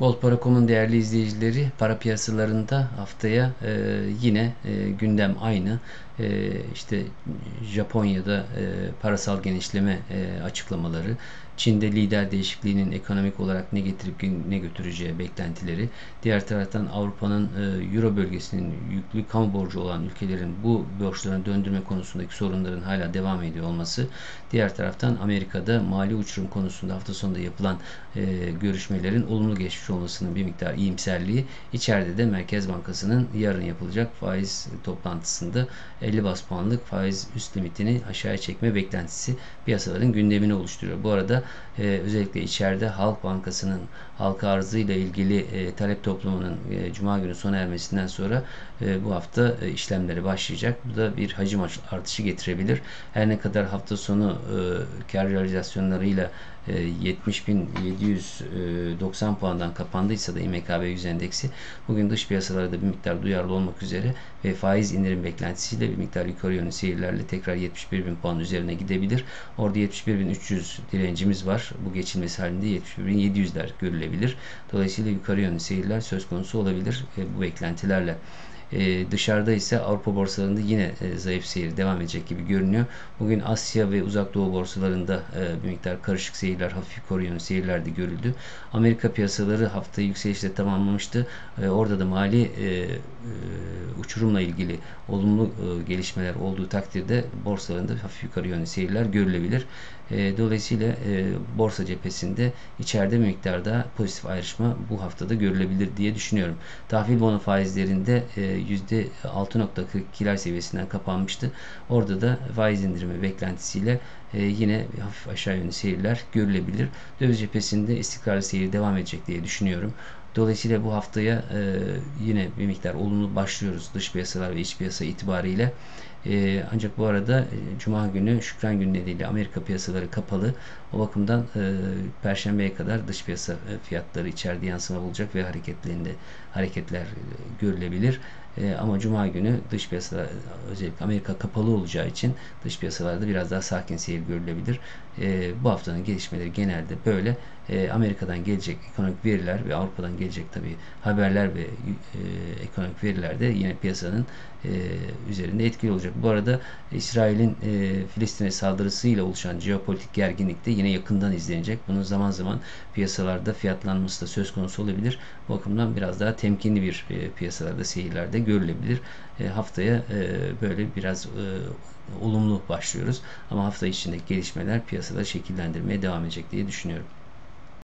Gold.com.'un değerli izleyicileri para piyasalarında haftaya e, yine e, gündem aynı. E, işte Japonya'da e, parasal genişleme e, açıklamaları, Çin'de lider değişikliğinin ekonomik olarak ne getirip ne götüreceği beklentileri, diğer taraftan Avrupa'nın e, Euro bölgesinin yüklü kamu borcu olan ülkelerin bu borçlarını döndürme konusundaki sorunların hala devam ediyor olması, diğer taraftan Amerika'da mali uçurum konusunda hafta sonunda yapılan görüşmelerin olumlu geçmiş olmasının bir miktar iyimserliği, içeride de Merkez Bankası'nın yarın yapılacak faiz toplantısında 50 bas puanlık faiz üst limitini aşağıya çekme beklentisi piyasaların gündemini oluşturuyor. Bu arada e, özellikle içeride Halk Bankası'nın halka arzı ile ilgili e, talep toplumunun e, Cuma günü sona ermesinden sonra e, bu hafta e, işlemleri başlayacak. Bu da bir hacim artışı getirebilir. Her ne kadar hafta sonu e, kar realizasyonlarıyla 70.790 puandan kapandıysa da İMKB 100 endeksi bugün dış piyasalarda bir miktar duyarlı olmak üzere ve faiz indirim beklentisiyle bir miktar yukarı yönlü seyirlerle tekrar 71.000 puan üzerine gidebilir. Orada 71.300 direncimiz var. Bu geçilmesi halinde 71.700'ler görülebilir. Dolayısıyla yukarı yönlü seyirler söz konusu olabilir bu beklentilerle. E, dışarıda ise Avrupa borsalarında yine e, zayıf seyir devam edecek gibi görünüyor. Bugün Asya ve Uzak Doğu borsalarında e, bir miktar karışık seyirler, hafif koruyan seyirler de görüldü. Amerika piyasaları haftayı yükselişle tamamlamıştı. E, orada da mali e, e, uçurumla ilgili olumlu e, gelişmeler olduğu takdirde borsalarında hafif yukarı yönlü seyirler görülebilir. E, dolayısıyla e, borsa cephesinde içeride miktarda pozitif ayrışma bu haftada görülebilir diye düşünüyorum. Tahvil bono faizlerinde e, %6.42'ler seviyesinden kapanmıştı. Orada da faiz indirimi beklentisiyle e, yine hafif aşağı yönlü seyirler görülebilir. Döviz cephesinde istikrarlı seyir devam edecek diye düşünüyorum. Dolayısıyla bu haftaya e, yine bir miktar olumlu başlıyoruz dış piyasalar ve iç piyasa itibariyle. E, ancak bu arada e, Cuma günü Şükran günü nedeniyle Amerika piyasaları kapalı. O bakımdan e, Perşembeye kadar dış piyasa e, fiyatları içeride yansıma bulacak ve hareketlerinde hareketler e, görülebilir. E, ama Cuma günü dış piyasalar özellikle Amerika kapalı olacağı için dış piyasalarda biraz daha sakin seyir görülebilir. E, bu haftanın gelişmeleri genelde böyle. E, Amerika'dan gelecek ekonomik veriler ve Avrupa'dan gelecek tabii haberler ve e, ekonomik veriler de yine piyasanın e, üzerinde etkili olacak. Bu arada İsrail'in e, Filistin'e saldırısıyla oluşan jeopolitik gerginlik de yine yakından izlenecek. Bunun zaman zaman piyasalarda fiyatlanması da söz konusu olabilir. Bu bakımdan biraz daha temkinli bir piyasalarda seyirlerde görülebilir. Haftaya böyle biraz olumlu başlıyoruz. Ama hafta içindeki gelişmeler piyasada şekillendirmeye devam edecek diye düşünüyorum.